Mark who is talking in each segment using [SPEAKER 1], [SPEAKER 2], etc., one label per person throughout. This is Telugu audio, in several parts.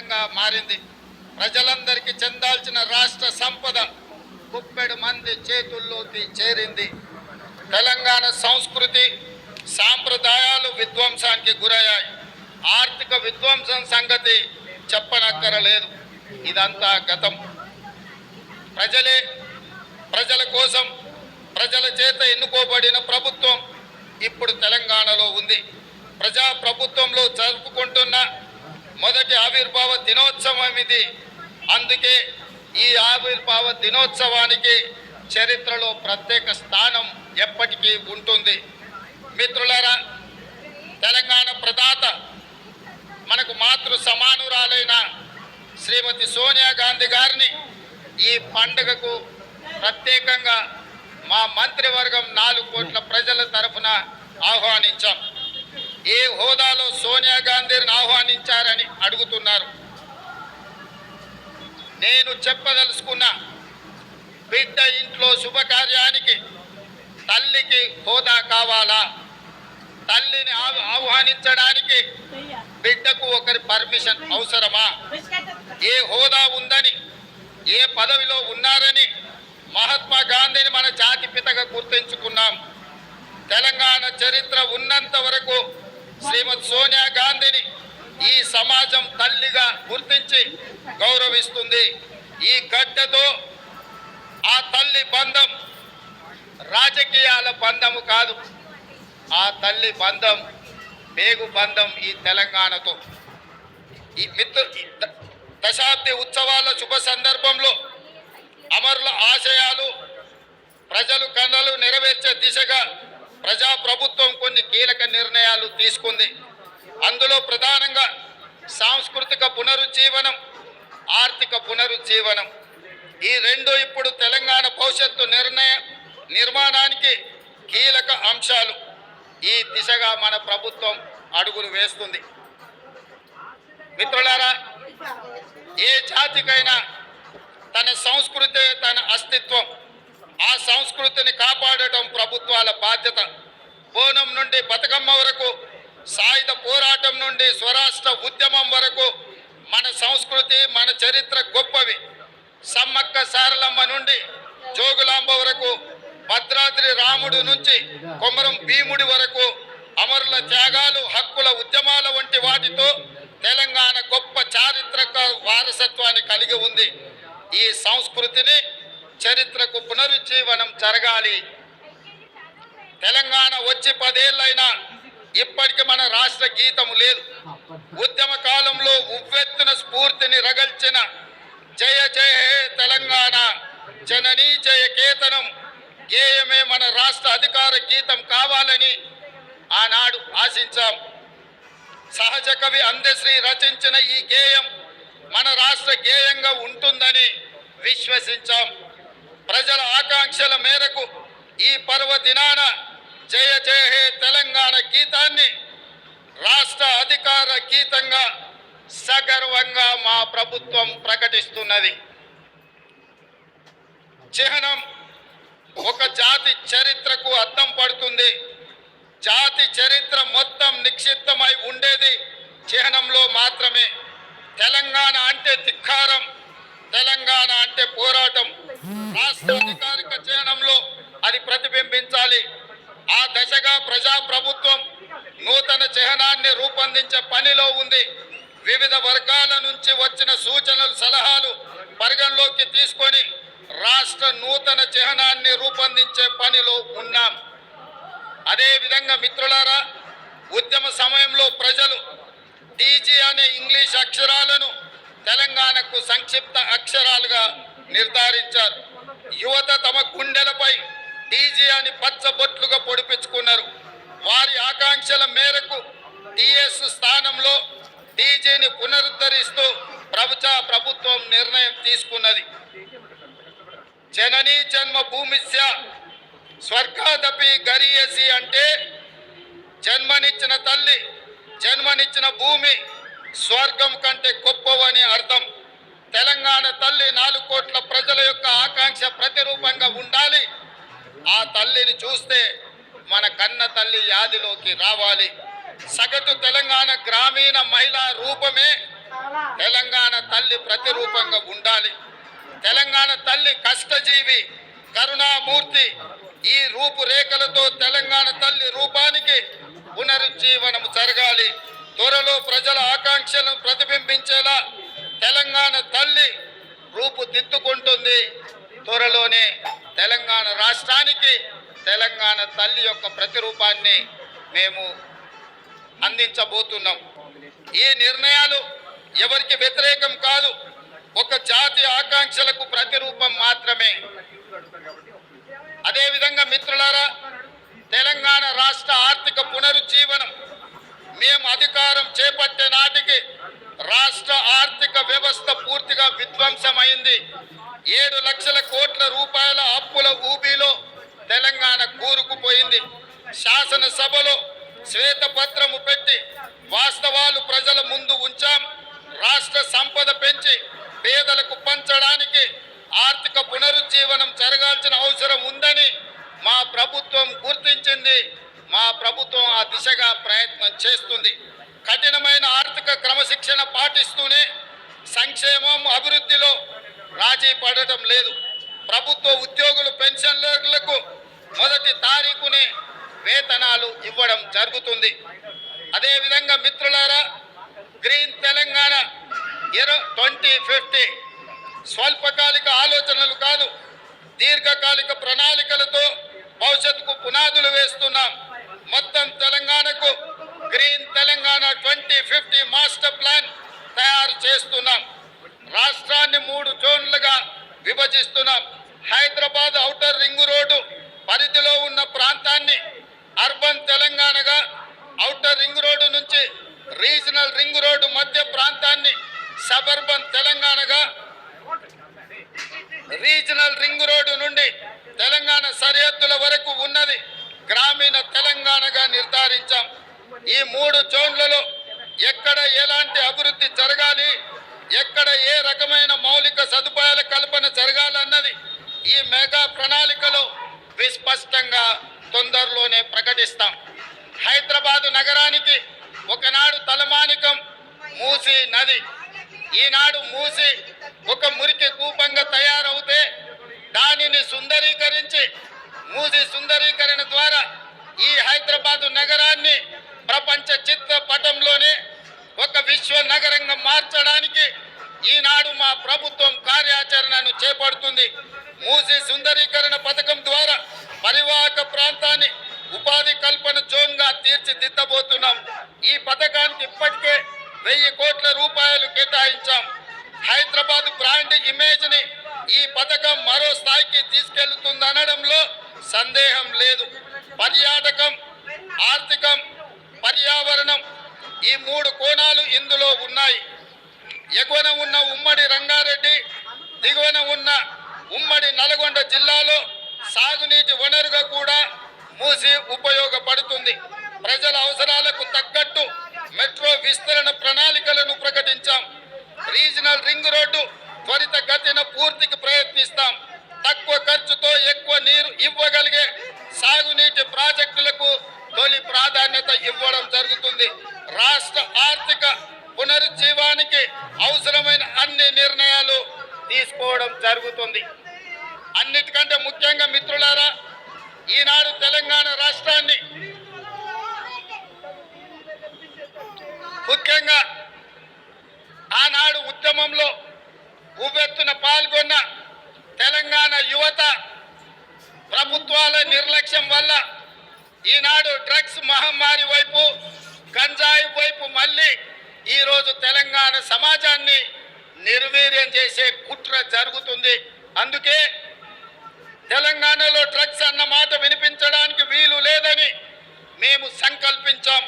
[SPEAKER 1] విధంగా మారింది. ప్రజలందరికీ చెందాల్సిన రాష్ట్ర సంపద ముప్పై మంది చేతుల్లోకి చేరింది. తెలంగాణ సంస్కృతి సాంప్రదాయాలు విధ్వంసానికి గురయ్యాయి. ఆర్థిక విధ్వంసం సంగతి చెప్పనక్కరలేదు. ఇదంతా గతం. ప్రజలే ప్రజల కోసం ప్రజల చేత ఎన్నుకోబడిన ప్రభుత్వం ఇప్పుడు తెలంగాణలో ఉంది. ప్రజా ప్రభుత్వంలో జరుపుకుంటున్న మొదటి ఆవిర్భావ దినోత్సవం ఇది. అందుకే ఈ ఆవిర్భావ దినోత్సవానికి చరిత్రలో ప్రత్యేక స్థానం ఎప్పటికీ ఉంటుంది. మిత్రులారా తెలంగాణ ప్రదాత మనకు మాతృ సమానురాలైన శ్రీమతి సోనియా గాంధీ గారిని ఈ పండుగకు ప్రత్యేకంగా మా మంత్రివర్గం నాలుగు కోట్ల ప్రజల తరఫున ఆహ్వానించాం. ఏ హోదాలో సోనియా గాంధీని ఆహ్వానించారని అడుగుతున్నారు. నేను చెప్పదలుచుకున్న బిడ్డ ఇంట్లో శుభకార్యానికి తల్లికి హోదా కావాలా? తల్లిని ఆహ్వానించడానికి బిడ్డకు ఒకరి పర్మిషన్ అవసరమా? ఏ హోదా ఉందని ఏ పదవిలో ఉన్నారని మహాత్మా గాంధీని మన జాతి పితగా గుర్తించుకున్నాం. తెలంగాణ చరిత్ర ఉన్నంత వరకు శ్రీమతి సోనియా గాంధీని ఈ సమాజం తల్లిగా గుర్తించి గౌరవిస్తుంది. ఈ గడ్డతో ఆ తల్లి బంధం రాజకీయాల బంధము కాదు. ఆ తల్లి బంధం పేగు బంధం ఈ తెలంగాణతో. ఈ మిత్రు దశాబ్ది ఉత్సవాల శుభ సందర్భంలో అమరుల ఆశయాలు ప్రజలు కన్నలు నెరవేర్చే దిశగా ప్రజా ప్రభుత్వం కొన్ని కీలక నిర్ణయాలు తీసుకుంది. అందులో ప్రధానంగా సాంస్కృతిక పునరుజ్జీవనం ఆర్థిక పునరుజ్జీవనం. ఈ రెండు ఇప్పుడు తెలంగాణ భవిష్యత్తు నిర్ణయ నిర్మాణానికి కీలక అంశాలు. ఈ దిశగా మన ప్రభుత్వం అడుగులు వేస్తుంది. మిత్రులారా ఏ జాతికైనా తన సంస్కృతి తన అస్తిత్వం ఆ సంస్కృతిని కాపాడటం ప్రభుత్వాల బాధ్యత. బోనం నుండి బతుకమ్మ వరకు సాయుధ పోరాటం నుండి స్వరాష్ట్ర ఉద్యమం వరకు మన సంస్కృతి మన చరిత్ర గొప్పవి. సమ్మక్క సారలమ్మ నుండి జోగులాంబ వరకు భద్రాద్రి రాముడు నుంచి కొమరం భీముడి వరకు అమరుల త్యాగాలు హక్కుల ఉద్యమాల వంటి వాటితో తెలంగాణ గొప్ప చారిత్రక వారసత్వాన్ని కలిగి ఉంది. ఈ సంస్కృతిని చరిత్రకు పునరుజ్జీవనం జరగాలి. తెలంగాణ వచ్చి పదేళ్ళైనా ఇప్పటికి మన రాష్ట్ర గీతము లేదు. ఉద్యమ కాలంలో ఉవ్వెత్తున స్ఫూర్తిని రగల్చిన జయ జయ హే తెలంగాణ జననీ జయ కేతనం గేయమే మన రాష్ట్ర అధికార గీతం కావాలని ఆనాడు ఆశించాం. సహజ కవి అందశ్రీ రచించిన ఈ గేయం మన రాష్ట్ర గేయంగా ఉంటుందని విశ్వసించాం. ప్రజల ఆకాంక్షల మేరకు ఈ పర్వదినాన జయ జయ హే తెలంగాణ గీతాన్ని రాష్ట్ర అధికార గీతంగా సగర్వంగా మా ప్రభుత్వం ప్రకటిస్తున్నది. చిహ్నం ఒక జాతి చరిత్రకు అద్దం పడుతుంది. జాతి చరిత్ర మొత్తం నిక్షిప్తమై ఉండేది చిహ్నంలో మాత్రమే. తెలంగాణ అంటే ధిక్కారం. తెలంగాణ అంటే పోరాటం. రాష్ట్ర అధికారిక చిహ్నంలో అది ప్రతిబింబించాలి. ఆ దశగా ప్రజా ప్రభుత్వం నూతన చిహ్నాన్ని రూపొందించే పనిలో ఉంది. వివిధ వర్గాల నుంచి వచ్చిన సూచనలు సలహాలు పరిగణలోకి తీసుకొని రాష్ట్ర నూతన చిహ్నాన్ని రూపొందించే పనిలో ఉన్నాం. అదేవిధంగా మిత్రులారా ఉద్యమ సమయంలో ప్రజలు టీజీ అనే ఇంగ్లీష్ అక్షరాలను తెలంగాణకు సంక్షిప్త అక్షరాలుగా నిర్ధారించారు. యువత తమ గుండెలపై డీజీ అని పచ్చబొట్లుగా పొడిపించుకున్నారు. వారి ఆకాంక్షల మేరకు టీఎస్ స్థానంలో డీజీని పునరుద్ధరిస్తూ ప్రభుత్వ ప్రభుత్వం నిర్ణయం తీసుకున్నది. జననీ జన్మ భూమిస్య స్వర్గాదపి గరియసి అంటే జన్మనిచ్చిన తల్లి జన్మనిచ్చిన భూమి స్వర్గం కంటే గొప్పవని అర్థం. తెలంగాణ తల్లి నాలుగు కోట్ల ప్రజల యొక్క ఆకాంక్ష ప్రతిరూపంగా ఉండాలి. ఆ తల్లిని చూస్తే మన కన్న తల్లి యాదిలోకి రావాలి. సగటు తెలంగాణ గ్రామీణ మహిళా రూపమే తెలంగాణ తల్లి ప్రతిరూపంగా ఉండాలి. తెలంగాణ తల్లి కష్టజీవి కరుణామూర్తి ఈ రూపురేఖలతో తెలంగాణ తల్లి రూపానికి పునరుజ్జీవనం జరగాలి. త్వరలో ప్రజల ఆకాంక్షలను ప్రతిబింబించేలా తెలంగాణ తల్లి రూపుదిద్దుకుంటుంది త్వరలోనే తెలంగాణ రాష్ట్రానికి తెలంగాణ తల్లి యొక్క ప్రతిరూపాన్ని మేము అందించబోతున్నాం. ఈ నిర్ణయాలు ఎవరికి వ్యతిరేకం కాదు ఒక జాతి ఆకాంక్షలకు ప్రతిరూపం మాత్రమే. అదేవిధంగా మిత్రులారా తెలంగాణ రాష్ట్ర ఆర్థిక పునరుజ్జీవనం మేము అధికారం చేపట్టే నాటికి రాష్ట్ర ఆర్థిక వ్యవస్థ పూర్తిగా విధ్వంసమైంది. ఏడు లక్షల కోట్ల రూపాయల అప్పుల ఊబీలో తెలంగాణ కూరుకుపోయింది. శాసనసభలో శ్వేతపత్రము పెట్టి వాస్తవాలు ప్రజల ముందు ఉంచాం. రాష్ట్ర సంపద పెంచి పేదలకు పంచడానికి ఆర్థిక పునరుజ్జీవనం జరగాల్సిన అవసరం ఉందని మా ప్రభుత్వం గుర్తించింది. మా ప్రభుత్వం ఆ దిశగా ప్రయత్నం చేస్తుంది. కఠినమైన ఆర్థిక క్రమశిక్షణ పాటిస్తూనే సంక్షేమం అభివృద్ధిలో రాజీ పడటం లేదు. ప్రభుత్వ ఉద్యోగులు పెన్షన్లకు మొదటి తారీఖునే వేతనాలు ఇవ్వడం జరుగుతుంది. అదేవిధంగా మిత్రులారా గ్రీన్ తెలంగాణ ఇరవై ట్వంటీ ఫిఫ్టీ స్వల్పకాలిక ఆలోచనలు కాదు దీర్ఘకాలిక ప్రణాళికలతో భవిష్యత్తుకు పునాదులు వేస్తున్నాం మొత్తం తెలంగాణకు green Telangana twenty fifty master plan తయారు చేస్తున్నాం. రాష్ట్రాన్ని మూడు జోన్లుగా విభజిస్తున్నాం. హైదరాబాద్ ఔటర్ రింగ్ రోడ్డు పరిధిలో ఉన్న ప్రాంతాన్ని అర్బన్ తెలంగాణగా ఔటర్ రింగ్ రోడ్డు నుంచి రీజనల్ రింగ్ రోడ్డు మధ్య ప్రాంతాన్ని సబర్బన్ తెలంగాణగా రీజనల్ రింగ్ రోడ్డు నుండి తెలంగాణ సరిహద్దుల వరకు ఉన్నది గ్రామీణ తెలంగాణగా నిర్ధారించాం. ఈ మూడు జోన్లలో ఎక్కడ ఎలాంటి అభివృద్ధి జరగాలి ఎక్కడ ఏ రకమైన మౌలిక సదుపాయాల కల్పన జరగాలన్నది ఈ మెగా ప్రణాళికలో విస్పష్టంగా తొందరలోనే ప్రకటిస్తాం. హైదరాబాదు నగరానికి ఒకనాడు తలమానికం మూసి నది. ఈనాడు మూసి ఒక మురికి కూపంగా తయారవుతే దానిని సుందరీకరించి మూసి సుందరీకరణ ద్వారా ఈ హైదరాబాదు నగరాన్ని ప్రపంచ చిత్రపటంలోనే ఒక విశ్వ నగరంగా మార్చడానికి ఈనాడు మా ప్రభుత్వం కార్యాచరణను చేపడుతుంది. మూసి సుందరీకరణ పథకం ద్వారా పరివాహక ప్రాంతాన్ని ఉపాధి కల్పన జోన్గా తీర్చిదిద్దబోతున్నాం. ఈ పథకానికి ఇప్పటికే వెయ్యి కోట్ల రూపాయలు కేటాయించాం. హైదరాబాద్ బ్రాండ్ ఇమేజ్ని ఈ పథకం మరో స్థాయికి తీసుకెళ్తుందనడంలో సందేహం లేదు. పర్యాటకం ఆర్థికం పర్యావరణం. ఈ మూడు కోణాలు ఇందులో ఉన్నాయి. ఎగువన ఉన్న ఉమ్మడి రంగారెడ్డి దిగువన ఉన్న ఉమ్మడి నల్గొండ జిల్లాలో సాగునీటి వనరుగా కూడా మూసి ఉపయోగపడుతుంది. ప్రజల అవసరాలకు తగ్గట్టు మెట్రో విస్తరణ ప్రణాళికలను ప్రకటించాం. రీజనల్ రింగ్ రోడ్డు త్వరిత గతిన పూర్తికి ప్రయత్నిస్తాం. తక్కువ ఖర్చుతో ఎక్కువ నీరు ఇవ్వగలిగే సాగునీటి ప్రాజెక్టులకు తొలి ప్రాధాన్యత ఇవ్వడం జరుగుతుంది రాష్ట్ర ఆర్థిక అవసరమైన అన్ని నిర్ణయాలు తీసుకోవడం జరుగుతుంది. అన్నిటికంటే ముఖ్యంగా మిత్రులారా ఈనాడు తెలంగాణ రాష్ట్రాన్ని ముఖ్యంగా ఆనాడు ఉద్యమంలో ఉవ్వెత్తున పాల్గొన్న తెలంగాణ యువత ప్రభుత్వాల నిర్లక్ష్యం వల్ల ఈనాడు డ్రగ్స్ మహమ్మారి వైపు గంజాయి వైపు మళ్ళీ ఈరోజు తెలంగాణ సమాజాన్ని నిర్వీర్యం చేసే కుట్ర జరుగుతుంది. అందుకే తెలంగాణలో డ్రగ్స్ అన్న మాట వినిపించడానికి వీలు లేదని మేము సంకల్పించాం.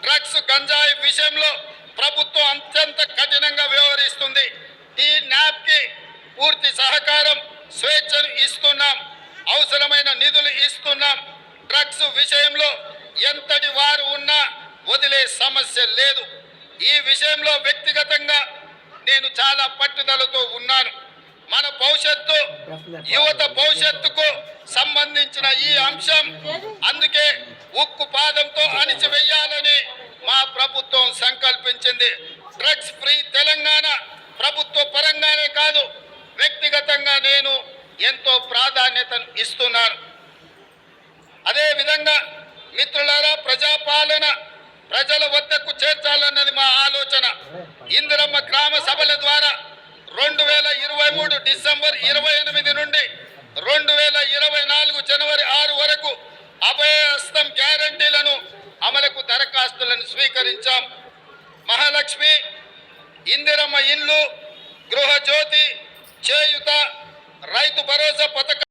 [SPEAKER 1] డ్రగ్స్ గంజాయి విషయంలో ప్రభుత్వం అత్యంత కఠినంగా వ్యవహరిస్తుంది. ఈ న్యాప్కి పూర్తి సహకారం స్వేచ్ఛను ఇస్తున్నాం. అవసరమైన నిధులు ఇస్తున్నాం. డ్రగ్స్ విషయంలో ఎంతటి వారు ఉన్నా వదిలే సమస్య లేదు. ఈ విషయంలో వ్యక్తిగతంగా నేను చాలా పట్టుదలతో ఉన్నాను. మన భవిష్యత్తు యువత భవిష్యత్తుకు సంబంధించిన ఈ అంశం అందుకే ఉక్కు పాదంతో అణిచివేయాలని మా ప్రభుత్వం సంకల్పించింది. డ్రగ్స్ ఫ్రీ తెలంగాణ ప్రభుత్వ పరంగానే కాదు వ్యక్తిగతంగా నేను ఎంతో ప్రాధాన్యతను ఇస్తున్నాను. అదేవిధంగా మిత్రులారా ప్రజాపాలన ప్రజల వద్దకు చేర్చాలన్నది మా ఆలోచన. ఇందిరమ్మ గ్రామ సభల ద్వారా రెండు వేల ఇరవై మూడు డిసెంబర్ ఇరవై ఎనిమిది నుండి రెండు వేల ఇరవై నాలుగు జనవరి ఆరు వరకు అభయహస్తం గ్యారంటీలను అమలుకు దరఖాస్తులను స్వీకరించాం. మహాలక్ష్మి ఇందిరమ్మ ఇల్లు గృహజ్యోతి చేయుత రైతు భరోసా పథకం